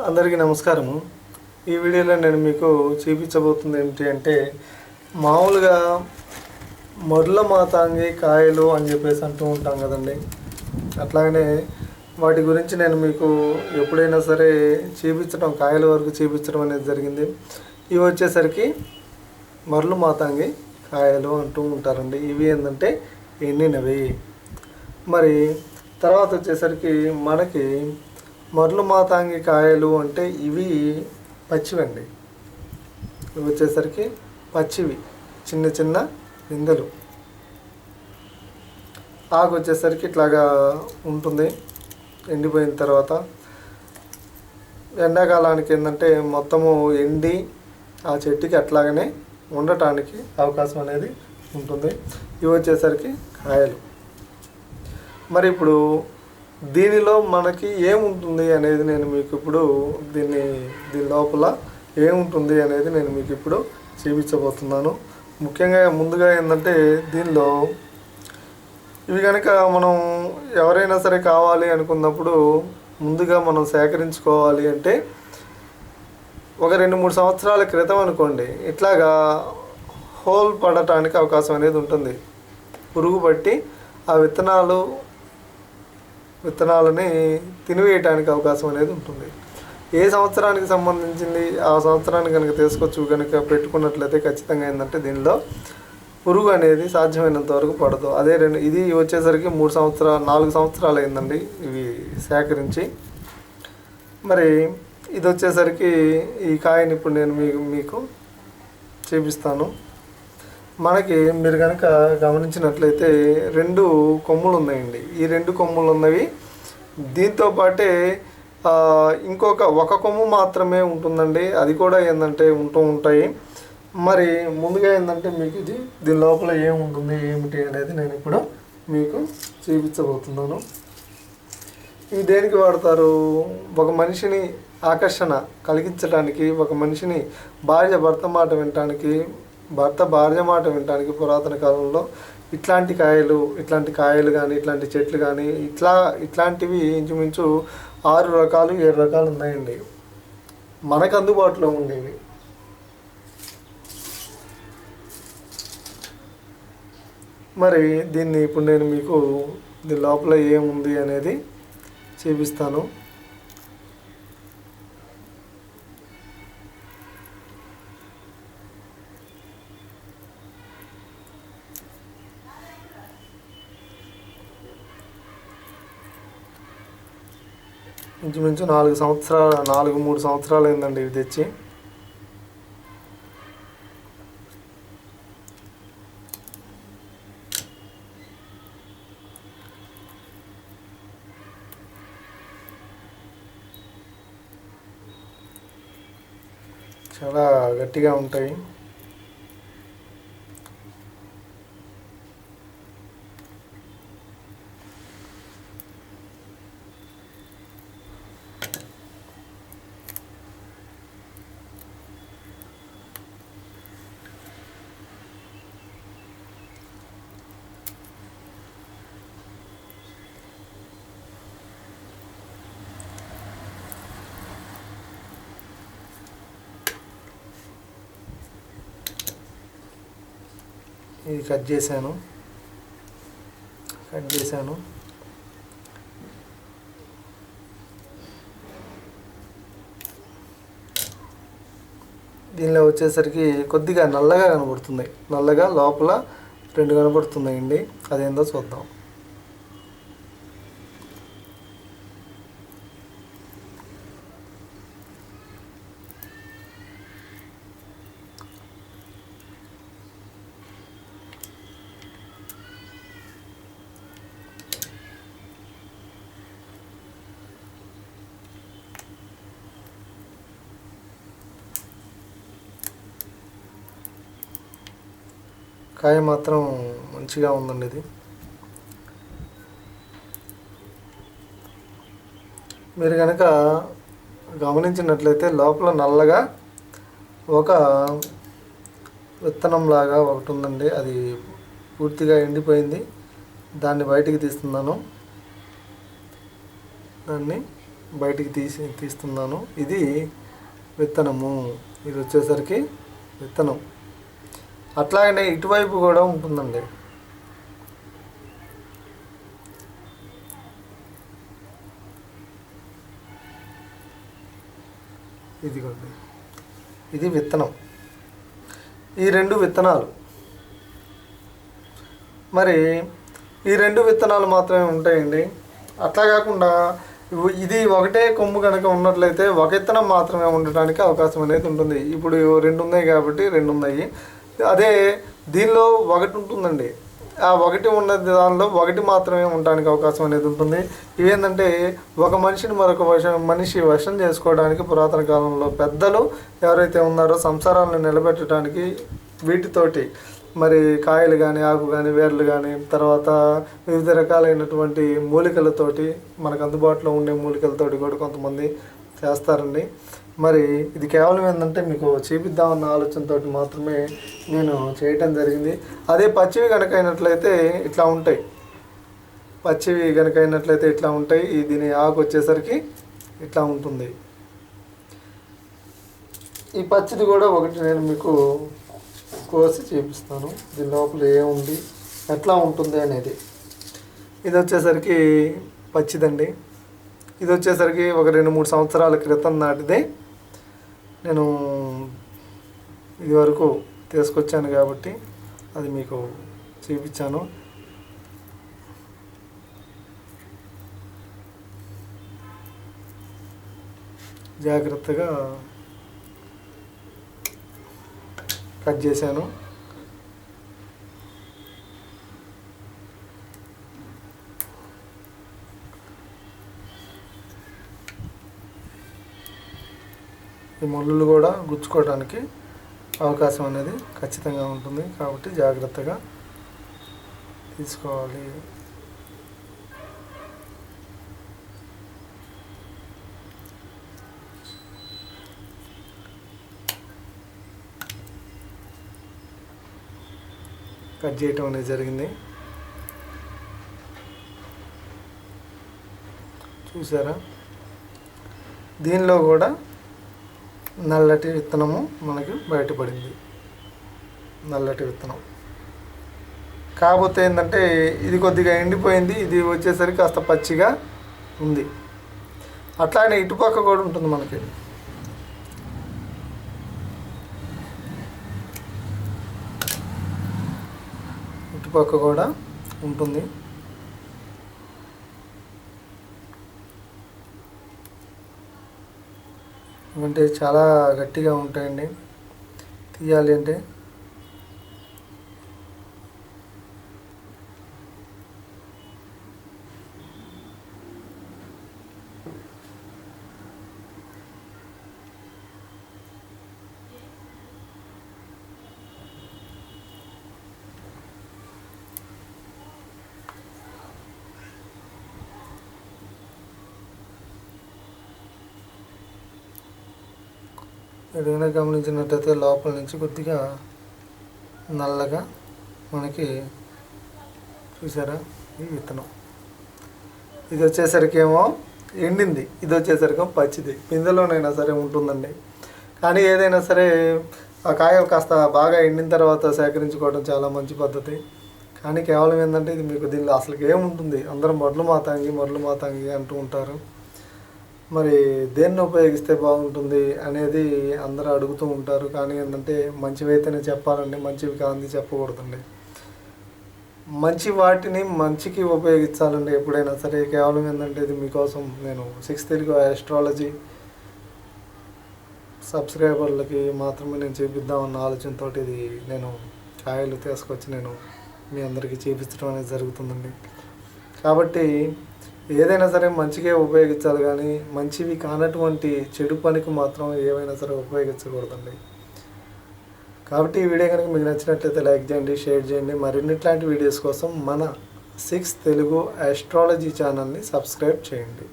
అందరికీ నమస్కారము. ఈ వీడియోలో నేను మీకు చూపించబోతుంది ఏమిటి అంటే మామూలుగా మరుల మాతాంగి కాయలు అని చెప్పేసి అంటూ ఉంటాం కదండి. అట్లాగనే వాటి గురించి నేను మీకు ఎప్పుడైనా సరే చూపించడం కాయల వరకు చూపించడం అనేది జరిగింది. ఇవి వచ్చేసరికి మరలు మాతాంగి కాయలు అంటూ ఉంటారండి. ఇవి ఏంటంటే ఎండినవి మరి తర్వాత వచ్చేసరికి మనకి మరలు మాతాంగి కాయలు అంటే ఇవి పచ్చివండి. ఇవి వచ్చేసరికి పచ్చివి చిన్న చిన్న నిందలు. ఆకు వచ్చేసరికి ఇట్లాగా ఉంటుంది. ఎండిపోయిన తర్వాత ఎండాకాలానికి ఏంటంటే మొత్తము ఎండి ఆ చెట్టుకి అట్లాగనే ఉండటానికి అవకాశం అనేది ఉంటుంది. ఇవి వచ్చేసరికి కాయలు. మరి ఇప్పుడు దీనిలో మనకి ఏముంటుంది అనేది నేను మీకు ఇప్పుడు దీన్ని దీని లోపల ఏముంటుంది అనేది నేను మీకు ఇప్పుడు చూపించబోతున్నాను. ముఖ్యంగా ముందుగా ఏంటంటే దీనిలో ఇవి కనుక మనం ఎవరైనా సరే కావాలి అనుకున్నప్పుడు ముందుగా మనం సేకరించుకోవాలి అంటే ఒక రెండు మూడు సంవత్సరాల క్రితం అనుకోండి ఇట్లాగా హోల్ పడటానికి అవకాశం అనేది ఉంటుంది. పురుగు పట్టి ఆ విత్తనాలు విత్తనాలని తినివేయటానికి అవకాశం అనేది ఉంటుంది. ఏ సంవత్సరానికి సంబంధించింది ఆ సంవత్సరానికి కనుక తీసుకొచ్చు కనుక పెట్టుకున్నట్లయితే ఖచ్చితంగా ఏంటంటే దీనిలో పురుగు అనేది సాధ్యమైనంత వరకు పడదు. అదే రెండు ఇది వచ్చేసరికి మూడు సంవత్సరాలు నాలుగు సంవత్సరాలు అయిందండి ఇవి సేకరించి. మరి ఇది వచ్చేసరికి ఈ కాయని ఇప్పుడు నేను మీకు మీకు చూపిస్తాను. మనకి మీరు కనుక గమనించినట్లయితే రెండు కొమ్ములు ఉన్నాయండి. ఈ రెండు కొమ్ములు ఉన్నవి దీంతో పాటే ఇంకొక ఒక కొమ్ము మాత్రమే ఉంటుందండి. అది కూడా ఏంటంటే ఉంటూ ఉంటాయి. మరి ముందుగా ఏంటంటే మీకు ఇది దీని లోపల ఏముంటుంది ఏమిటి అనేది నేను ఇప్పుడు మీకు చూపించబోతున్నాను. ఇవి దేనికి వాడతారు? ఒక మనిషిని ఆకర్షణ కలిగించడానికి ఒక మనిషిని భార్య భర్త మాట వినటానికి భర్త భార్య మాట వినటానికి పురాతన కాలంలో ఇట్లాంటి కాయలు ఇట్లాంటి కాయలు కానీ ఇట్లాంటి చెట్లు కానీ ఇట్లా ఇట్లాంటివి ఇంచుమించు ఆరు రకాలు ఏడు రకాలు ఉన్నాయండి. మనకు అందుబాటులో ఉండేవి. మరి దీన్ని ఇప్పుడు నేను మీకు దీని లోపల ఏముంది అనేది చూపిస్తాను. ఇంచుమించు నాలుగు సంవత్సరాలు నాలుగు మూడు సంవత్సరాలు అయిందండి ఇవి తెచ్చి. చాలా గట్టిగా ఉంటాయి. ఇది కట్ చేశాను. కట్ చేశాను. దీనిలో వచ్చేసరికి కొద్దిగా నల్లగా కనబడుతుంది. నల్లగా లోపల రెండు కనబడుతున్నాయండి. అదేందో చూద్దాం. కాయ మాత్రం మంచిగా ఉందండి ఇది. మీరు కనుక గమనించినట్లయితే లోపల నల్లగా ఒక విత్తనంలాగా ఒకటి ఉందండి. అది పూర్తిగా ఎండిపోయింది. దాన్ని బయటికి తీస్తున్నాను. దాన్ని బయటికి తీసి తీస్తున్నాను. ఇది విత్తనము. ఇది వచ్చేసరికి విత్తనం. అట్లాగనే ఇటువైపు కూడా ఉంటుందండి. ఇదిగోండి. ఇది విత్తనం. ఈ రెండు విత్తనాలు. మరి ఈ రెండు విత్తనాలు మాత్రమే ఉంటాయండి. అట్లా కాకుండా ఇది ఒకటే కొమ్ము కనుక ఉన్నట్లయితే ఒక విత్తనం మాత్రమే ఉండటానికి అవకాశం అనేది ఉంటుంది. ఇప్పుడు రెండు ఉన్నాయి కాబట్టి రెండు ఉన్నాయి. అదే దీనిలో ఒకటి ఉంటుందండి. ఆ ఒకటి ఉన్న దానిలో ఒకటి మాత్రమే ఉండడానికి అవకాశం అనేది ఉంటుంది. ఇవేంటంటే ఒక మనిషిని మరొక వశం మనిషి వశం చేసుకోవడానికి పురాతన కాలంలో పెద్దలు ఎవరైతే ఉన్నారో సంసారాలను నిలబెట్టడానికి వీటితోటి మరి కాయలు కానీ ఆకు కానీ వేర్లు కానీ తర్వాత వివిధ రకాలైనటువంటి మూలికలతోటి మనకు అందుబాటులో ఉండే మూలికలతోటి కూడా కొంతమంది చేస్తారండి. మరి ఇది కేవలం ఏంటంటే మీకు చేపిద్దామన్న ఆలోచనతో మాత్రమే నేను చేయటం జరిగింది. అదే పచ్చివి కనుక అయినట్లయితే ఇట్లా ఉంటాయి. పచ్చివి కనుక అయినట్లయితే ఇట్లా ఉంటాయి. దీని ఆకు వచ్చేసరికి ఇట్లా ఉంటుంది. ఈ పచ్చిది కూడా ఒకటి నేను మీకు కోసి చూపిస్తాను. దీని లోపల ఏముంది ఎట్లా ఉంటుంది అనేది. ఇది వచ్చేసరికి పచ్చిదండి. ఇది వచ్చేసరికి ఒక రెండు మూడు సంవత్సరాల క్రితం నాటిదే. నేను ఇదివరకు తీసుకొచ్చాను కాబట్టి అది మీకు చూపించాను. జాగ్రత్తగా కట్ చేశాను. ఈ ముళ్ళు కూడా గుచ్చుకోవడానికి అవకాశం అనేది ఖచ్చితంగా ఉంటుంది. కాబట్టి జాగ్రత్తగా తీసుకోవాలి. కట్ చేయటం అనేది జరిగింది. చూసారా? దీనిలో కూడా నల్లటి విత్తనము మనకి బయటపడింది. నల్లటి విత్తనం. కాకపోతే ఏంటంటే ఇది కొద్దిగా ఎండిపోయింది ఇది వచ్చేసరికి కాస్త పచ్చిగా ఉంది. అట్లానే ఇటుపక్క కూడా ఉంటుంది మనకి. ఇటుపక్క కూడా ఉంటుంది. అంటే చాలా గట్టిగా ఉంటాయండి. తీయాలి అంటే ఏదైనా గమనించినట్టయితే లోపల నుంచి కొద్దిగా నల్లగా మనకి చూసారా ఈ విత్తనం. ఇది వచ్చేసరికి ఏమో ఎండింది. ఇది వచ్చేసరికి పచ్చిది. పిందెలోనైనా సరే ఉంటుందండి. కానీ ఏదైనా సరే ఆ కాయ కాస్త బాగా ఎండిన తర్వాత సేకరించుకోవడం చాలా మంచి పద్ధతి. కానీ కేవలం ఏంటంటే ఇది మీకు దీనిలో అసలు ఏముంటుంది? అందరం మొదలు మాతాంగి మొదలు మాతాంగి అంటూ ఉంటారు. మరి దేన్ని ఉపయోగిస్తే బాగుంటుంది అనేది అందరూ అడుగుతూ ఉంటారు. కానీ ఏంటంటే మంచివైతేనే చెప్పాలండి మంచివి కాంది చెప్పకూడదండి. మంచి వాటిని మంచికి ఉపయోగించాలండి ఎప్పుడైనా సరే. కేవలం ఏంటంటే ఇది మీకోసం నేను సిక్స్ తెలుగు ఆస్ట్రాలజీ సబ్స్క్రైబర్లకి మాత్రమే నేను చూపిద్దామన్న ఆలోచనతో ఇది నేను ఛాయలు తీసుకొచ్చి నేను మీ అందరికీ చూపించడం అనేది జరుగుతుందండి. కాబట్టి ఏదైనా సరే మంచిగా ఉపయోగించాలి కానీ మంచివి కానటువంటి చెడు పనికి మాత్రం ఏవైనా సరే ఉపయోగించకూడదండి. కాబట్టి ఈ వీడియో కనుక మీకు నచ్చినట్లయితే లైక్ చేయండి షేర్ చేయండి. మరిన్ని ఇట్లాంటి వీడియోస్ కోసం మన సిక్స్ తెలుగు ఆస్ట్రాలజీ ఛానల్ని సబ్స్క్రైబ్ చేయండి.